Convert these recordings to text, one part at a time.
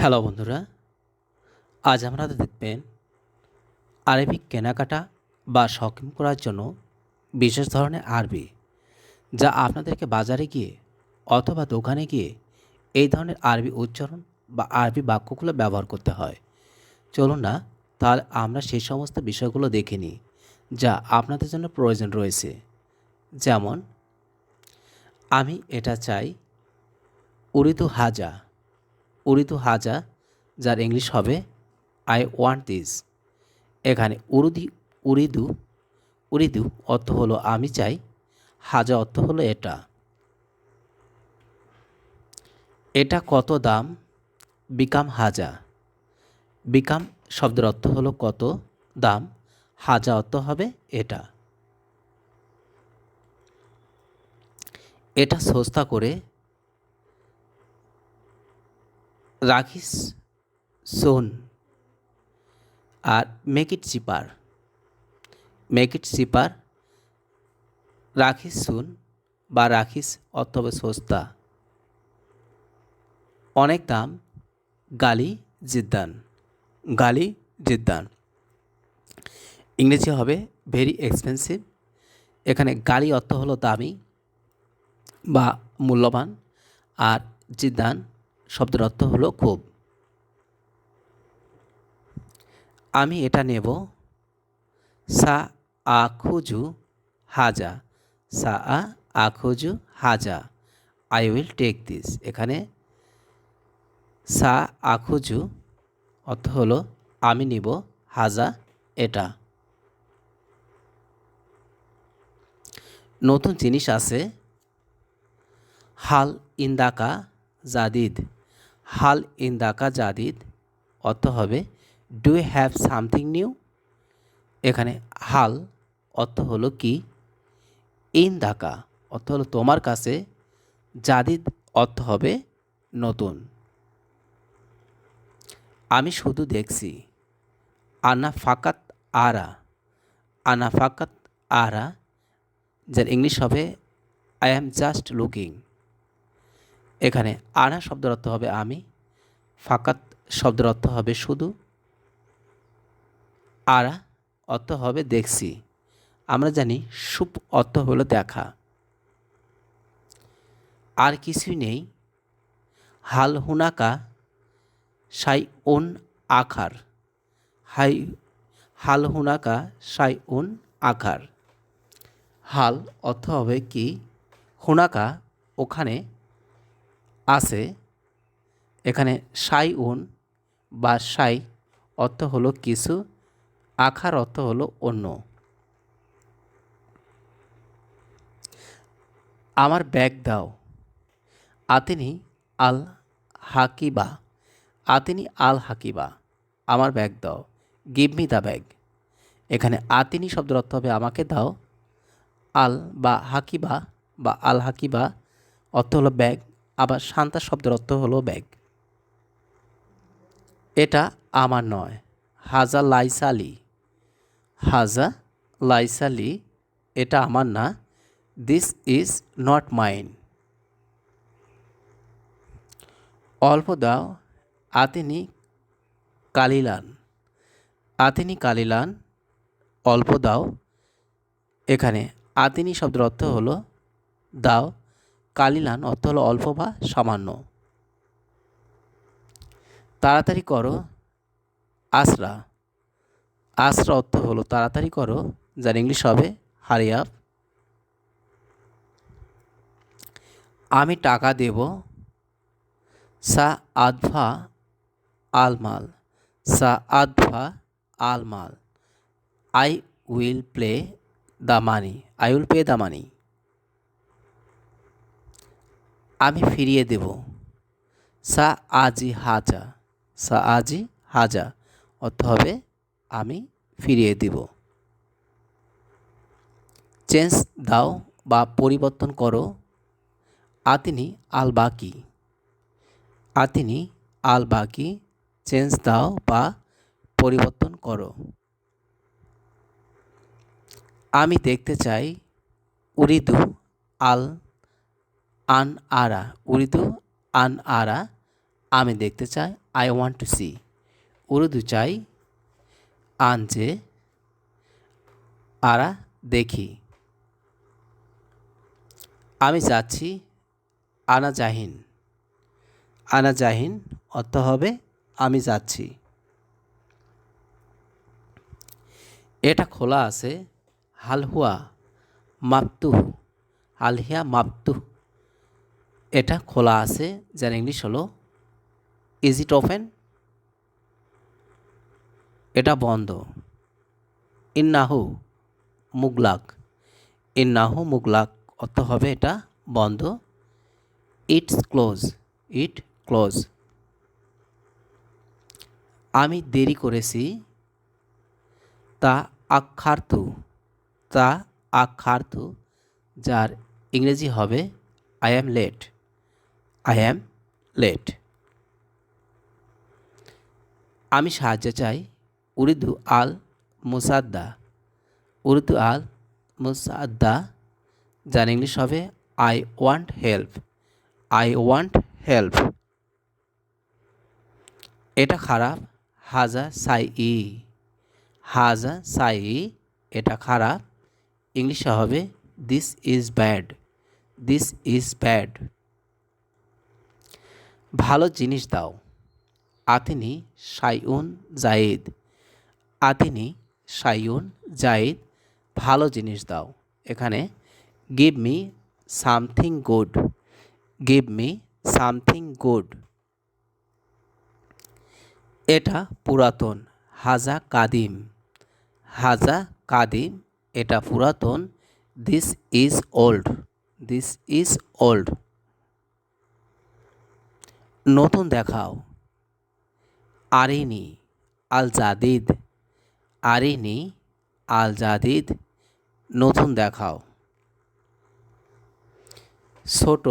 Hello বন্ধুরা, আজ আমরা দেখবেন আরবিক কেনাকাটা বা শপিং করার জন্য বিশেষ ধরনের আরবি, যা আপনাদেরকে বাজারে গিয়ে অথবা দোকানে গিয়ে এই ধরনের আরবি উচ্চারণ বা আরবি বাক্যগুলো ব্যবহার করতে হয়। চলুন না, তাহলে আমরা সেই সমস্ত বিষয়গুলো দেখে নিই, যা আপনাদের জন্য প্রয়োজন রয়েছে। যেমন, আমি এটা চাই উরিদু হাজা। উরিদু হাজা, যার ইংলিশ হবে আই ওয়ান্ট দিস এখানে উরুদি, উরিদু উরিদু অর্থ হলো, আমি চাই। হাজা অর্থ হলো, এটা। এটা কত দাম? বিকাম হাজা। বিকাম শব্দের অর্থ হলো, কত দাম? হাজা অর্থ হবে, এটা। এটা সস্তা করে রাখিস সোন আর make it cheaper make it চিপার রাখিস সুন বা রাখিস অথবা সস্তা। অনেক দাম, গালি, জিদ্দান গালি, জিদ্দান। ইংরেজি হবে ভেরি এক্সপেন্সিভ এখানে গালি অর্থ হলো দামি বা মূল্যবান, আর জিদ্দান শব্দের অর্থ হলো খুব আমি এটা নেব। সা আখুজু হাজা। সা আ আখুজু হাজা। আই উইল টেক দিস এখানে সা আখুজু অর্থ হলো আমি নিব, হাজা এটা। নতুন জিনিস আছে। হাল ইন্দাকা জাদিদ। হাল ইন্দাকা জাদিদ অর্থ হবে ডু হ্যাভ সামথিং নিউ এখানে হাল অর্থ হলো কি? ইন দাকা অর্থ হলো তোমার কাছে জাদিদ অর্থ হবে, নতুন আমি শুধু দেখছি, আনা ফাকাত আরা আনা ফাকাত আরা যার ইংলিশ হবে আই অ্যাম জাস্ট লুকিং এখানে আনা শব্দের অর্থ হবে আমি, ফাকাত শব্দের অর্থ হবে শুধু, আরা অর্থ হবে দেখছি। আমরা জানি সুপ অর্থ হলো দেখা। আর কিছুই নেই। হাল হুনাকা সাই ওন আখার। হাই, হাল হুনাকা সাই ওন আখার। হাল অর্থ হবে কি? হুনাকা, ওখানে আছে। এখানে সাই উন বা সাই অর্থ হলো কিছু, আখার অর্থ হলো অন্য। আমার ব্যাগ দাও। আতিনি আল হাকিবা আতিনি আল হাকিবা আমার ব্যাগ দাও। Give me the bag. এখানে আতিনি শব্দের অর্থ হবে আমাকে দাও। আল বা হাকিবা বা আল হাকিবা অর্থ হলো ব্যাগ। আবার শান্তা শব্দের অর্থ হলো ব্যাগ। এটা আমার নয়। হাজা লাইসালি হাজা লাইসালি এটা আমার না। দিস ইজ নট মাইন অল্প দাও। আতিনি কালিলান। আতিনি কালিলান, অল্প দাও। এখানে আতিনি শব্দের অর্থ হলো দাও। কালিলান অর্থ হলো অল্প বা সামান্য। তাড়াতাড়ি করো আসরা আসরা অর্থ হলো তাড়াতাড়ি করো, যার ইংলিশ হবে হারি আপ আমি টাকা দেব, সা আদভা আলমাল, সা আদভা আলমাল। I will play the money I will pay the money আমি ফিরিয়ে দেব। সা আজি হাজা সা আজি হাজা, অর্থ হবে আমি ফিরিয়ে দিব। চেঞ্জ দাও বা পরিবর্তন করো। আতিনি আল বাকি আতিনি আল বাকি চেঞ্জ দাও বা পরিবর্তন করো। আমি দেখতে চাই উরিদু আল আন আরা, উরিদু আন আরা, আমি দেখতে চাই I want to see Urdu চাই, আন যে, আরা দেখি। আমি যাচ্ছি, আনা জাহিন। আনা জাহিন, অর্থ হবে, আমি যাচ্ছি। এটা খোলা আছে, হালহুয়া মাপতু হালহিয়া মাপতু এটা খোলা আছে, যার ইংলিশ হলো ইজ ইট ওপেন এটা বন্ধ। ইন্নাহু মুগলাক। ইন্নাহু মুগলাক অর্থ হবে এটা বন্ধ। ইটস ক্লোজ ইট ক্লোজ আমি দেরি করেছি। তা আক্ষার্থু তা আক্ষার্থু যার ইংরেজি হবে I am late I am late আমি সাহায্য চাই উর্দু আল মুসাদ্দা। উর্দু আল মুসাদ্দা। যার ইংলিশ হবে I want help I want help এটা খারাপ। হাজা সাই ই। হাজা সাই ই। এটা খারাপ। ইংলিশে হবে this is bad this is bad ভালো জিনিস দাও। আতিনি সাইউন জায়েদ। আতিনি সাইউন জায়েদ, ভালো জিনিস দাও। এখানে give me something good give me something good এটা পুরাতন, হাজা কাদিম। হাজা কাদিম, এটা পুরাতন। This is old this is old নতুন দেখাও। আরিনি আল জাদিদ আরিনি আল জাদিদ নতুন দেখাও। ছোট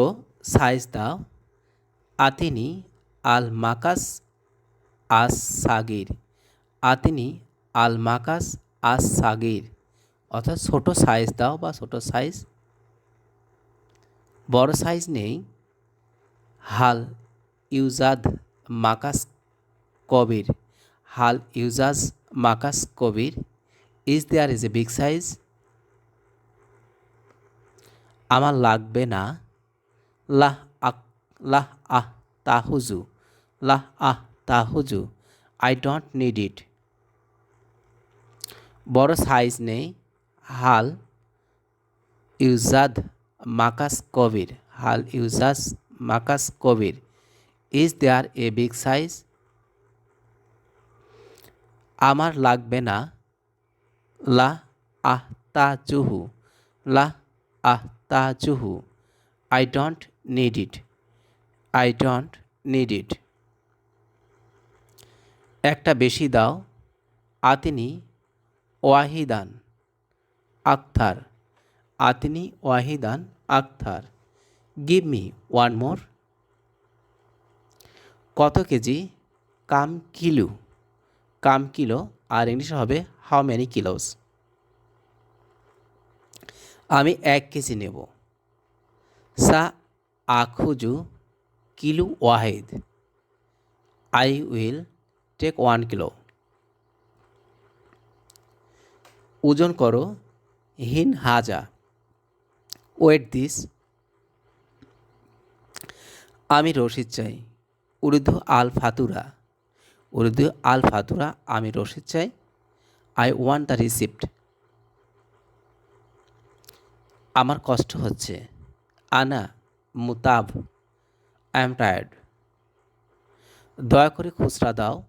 সাইজ দাও। আতিনি আল মাকাস আস সাগির আতিনি আল মাকাস আস সাগির অর্থাৎ ছোট সাইজ দাও বা ছোট সাইজ। বড় সাইজ নেই। হাল ইউজাদ মাকাস কবির। হাল ইউজাজ মাকাস কবির। Is there is a big size. আমার লাগবে না। লাহ আক, লাহ আহ তাহুজু লাহ আহ তাহুজু আই ডোন্ট নিড ইট। বড় সাইজ নেই। হাল ইউজাদ মাকাস কবির। হাল ইউজাজ মাকাস কবির। Is there a big size আমার লাগবে না লা আহ জুহু লা আহ Juhu I don't need it I don't need it একটা বেশি দাও আতিনি ওয়াহিদান আক্তার আতিনি ওয়াহিদান আক্তার গিভ মি ওয়ান মোর কত কেজি? কাম কিলো। কাম কিলো আর ইংলিশে হবে হাউ মেনি কিলোস আমি এক কেজি নেব। সা আখুজু kilo Wahid. I will take one kilo. ওজন করো হিন হাজা। Weight this. আমি রসিদ চাই। উর্দু আল ফাতুরা। উর্দু আল ফাতুরা, আমি রসিদ চাই। I want the receipt. আমার কষ্ট হচ্ছে। আনা মুতাব, আই এম টায়ার্ড। দয়া করে খুচরা দাও।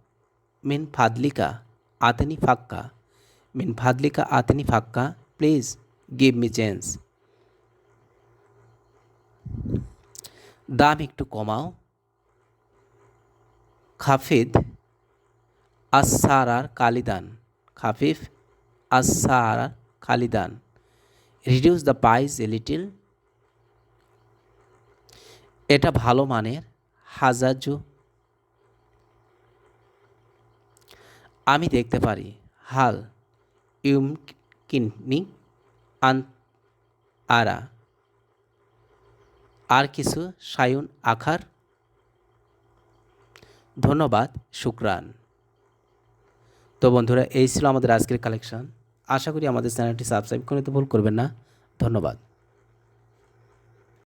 মিন ফাদলিকা আতেনি ফাক্কা। মিন ফাদলিকা আতেনি ফাক্কা, প্লিজ গিভ মি চেঞ্জ। দাম একটু কমাও। খাফিদ আসারার কালিদান। খাফিফ আসারার খালিদান reduce the price a little এটা ভালো মানের হাজাজু আমি দেখতে পারি, হাল ইউম কিনি আন আরা। আর কিছু সায়ুন আখার। ধন্যবাদ, শুক্রান। তো বন্ধুরা, এই ছিল আমাদের আজকের কালেকশন আশা করি আমাদের চ্যানেলটি সাবস্ক্রাইব করে নিতে ভুল করবেন না। ধন্যবাদ।